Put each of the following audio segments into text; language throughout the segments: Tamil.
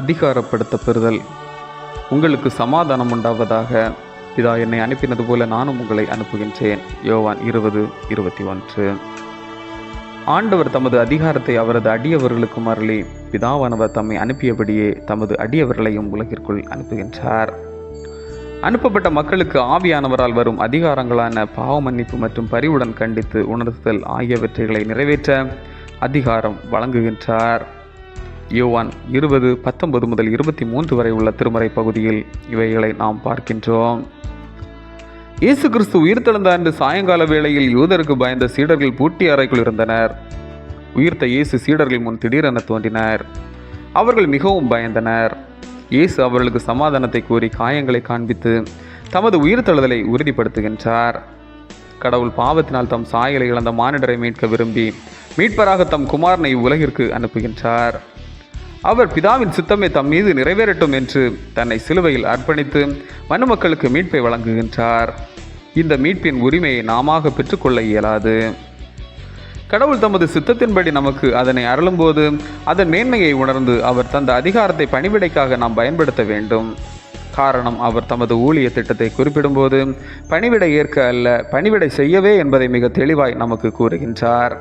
அதிகாரப்படுத்த பெறுதல் உங்களுக்கு சமாதானம் உண்டாவதாக பிதா என்னை அனுப்பினது போல நானும் உங்களை அனுப்புகின்றேன். யோவான் இருபது இருபத்தி ஒன்று. ஆண்டவர் தமது அதிகாரத்தை அவரது அடியவர்களுக்கும் அருளி பிதாவானவர் தம்மை அனுப்பியபடியே தமது அடியவர்களையும் உலகிற்குள் அனுப்புகின்றார். அனுப்பப்பட்ட மக்களுக்கு ஆவியானவரால் வரும் அதிகாரங்களான பாவ மன்னிப்பு மற்றும் பரிவுடன் கண்டித்து உணர்த்துதல் ஆகியவற்றைகளை நிறைவேற்ற அதிகாரம் வழங்குகின்றார். யோவான் இருபது பத்தொன்பது முதல் இருபத்தி மூன்று வரை உள்ள திருமறை பகுதியில் இவைகளை நாம் பார்க்கின்றோம். இயேசு கிறிஸ்து உயிர்த்தெழுந்த அன்று சாயங்கால வேளையில் யூதருக்கு பயந்த சீடர்கள் பூட்டி அறைக்குள் இருந்தனர். உயிர்த்த இயேசு சீடர்கள் முன் திடீரென தோன்றினர். அவர்கள் மிகவும் பயந்தனர். இயேசு அவர்களுக்கு சமாதானத்தை கூறி காயங்களை காண்பித்து தமது உயிர்த்தெழுதலை உறுதிப்படுத்துகின்றார். கடவுள் பாவத்தினால் தம் சாயலை இழந்த மானிடரை மீட்க விரும்பி மீட்பராக தம் குமாரனை உலகிற்கு அனுப்புகின்றார். அவர் பிதாவின் சித்தமே தம் மீது நிறைவேறட்டும் என்று தன்னை சிலுவையில் அர்ப்பணித்து மனுமக்களுக்கு மீட்பை வழங்குகின்றார். இந்த மீட்பின் உரிமையை நாம பெற்றுக்கொள்ள இயலாது. கடவுள் தமது சித்தத்தின்படி நமக்கு அதனை அருளும்போது அதன் மேன்மையை உணர்ந்து அவர் தந்த அதிகாரத்தை பணிவிடைக்காக நாம் பயன்படுத்த வேண்டும். காரணம் அவர் தமது ஊழிய திட்டத்தை குறிப்பிடும்போது பணிவிடை ஏற்க அல்ல பணிவிடை செய்யவே என்பதை மிக தெளிவாய் நமக்கு கூறுகின்றார்.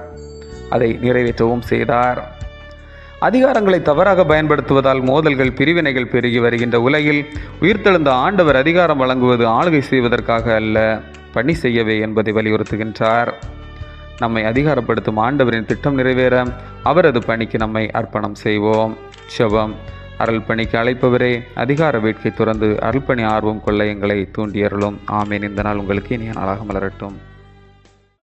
அதை நிறைவேற்றவும் செய்தார். அதிகாரங்களை தவறாக பயன்படுத்துவதால் மோதல்கள் பிரிவினைகள் பெருகி வருகின்ற உலகில் உயிர்த்தெழுந்த ஆண்டவர் அதிகாரம் வழங்குவது ஆளுகை செய்வதற்காக அல்ல பணி செய்யவே என்பதை வலியுறுத்துகின்றார். நம்மை அதிகாரப்படுத்தும் ஆண்டவரின் திட்டம் நிறைவேற அவரது பணிக்கு நம்மை அர்ப்பணம் செய்வோம். செவம் அருள் பணிக்கு அழைப்பவரே அதிகார வேட்கை துறந்து அருள்பணி ஆர்வம் கொள்ள எங்களை தூண்டியருளும். ஆமேன். இந்த நாள் உங்களுக்கு இனிய நாளாக மலரட்டும்.